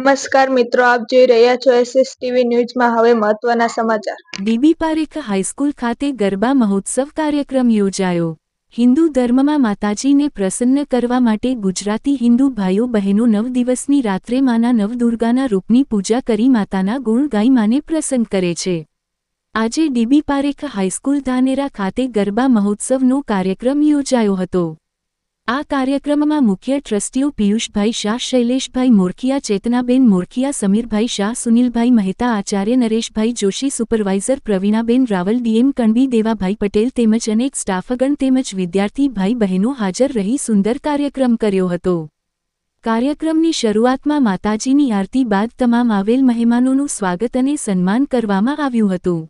નમસ્કાર મિત્રો, આપ જોઈ રહ્યા છો એસએસ ટીવી ન્યૂઝમાં હવે મહત્વના સમાચાર. બીબી પારેખ હાઈસ્કૂલ ખાતે ગરબા મહોત્સવ કાર્યક્રમ યોજાયો. હિન્દુ ધર્મમાં માતાજીને પ્રસન્ન કરવા માટે ગુજરાતી હિન્દુ ભાઈઓ બહેનો નવ દિવસની રાત્રે માના નવદુર્ગાના રૂપની પૂજા કરી માતાના ગુણ ગાઈ માને પ્રસન્ન કરે છે. આજે ડીબી પારેખ હાઈસ્કૂલ ધાનેરા ખાતે ગરબા મહોત્સવનો કાર્યક્રમ યોજાયો હતો. આ કાર્યક્રમમાં મુખ્ય ટ્રસ્ટીઓ પિયુષભાઈ શાહ, શૈલેષભાઈ મોરખિયા, ચેતનાબેન મોરખિયા, સમીરભાઈ શાહ, સુનિલભાઈ મહેતા, આચાર્ય નરેશભાઈ જોશી, સુપરવાઇઝર પ્રવીણાબેન રાવલ, ડીએમ કણબી, દેવાભાઈ પટેલ તેમજ અનેક સ્ટાફગણ તેમજ વિદ્યાર્થી ભાઈ બહેનો હાજર રહી સુંદર કાર્યક્રમ કર્યો હતો. કાર્યક્રમની શરૂઆતમાં માતાજીની આરતી બાદ તમામ આવેલ મહેમાનોનું સ્વાગત અને સન્માન કરવામાં આવ્યું હતું.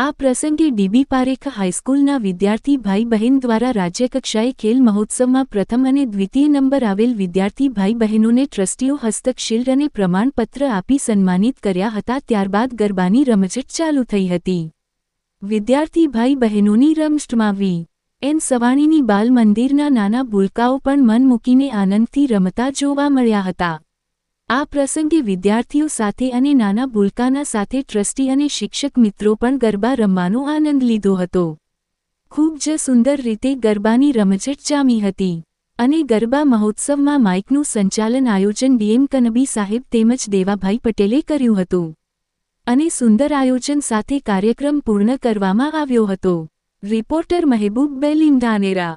આ પ્રસંગે ડીબી પારેખ હાઈસ્કૂલના વિદ્યાર્થી ભાઈ બહેન દ્વારા રાજ્યકક્ષાએ ખેલ મહોત્સવમાં પ્રથમ અને દ્વિતીય નંબર આવેલ વિદ્યાર્થી ભાઈ બહેનોને ટ્રસ્ટીઓ હસ્તકશિલ્ડ અને પ્રમાણપત્ર આપી સન્માનિત કર્યા હતા. ત્યારબાદ ગરબાની રમઝટ ચાલુ થઈ હતી. વિદ્યાર્થી ભાઈ બહેનોની રમઝટમાવી એન. સવાણીની બાલ મંદિરના નાના ભૂલકાઓ પણ મન મૂકીને આનંદથી રમતા જોવા મળ્યા હતા. આ પ્રસંગે વિદ્યાર્થીઓ સાથે અને નાના ભૂલકાના સાથે ટ્રસ્ટી અને શિક્ષક મિત્રો પણ ગરબા રમવાનો આનંદ લીધો હતો. ખૂબ જ સુંદર રીતે ગરબાની રમઝટ જામી હતી અને ગરબા મહોત્સવમાં માઇકનું સંચાલન આયોજન ડીએમ કનબી સાહેબ તેમજ દેવાભાઈ પટેલે કર્યું હતું અને સુંદર આયોજન સાથે કાર્યક્રમ પૂર્ણ કરવામાં આવ્યો હતો. રિપોર્ટર મહેબૂબ બેલીમ ધાનેરા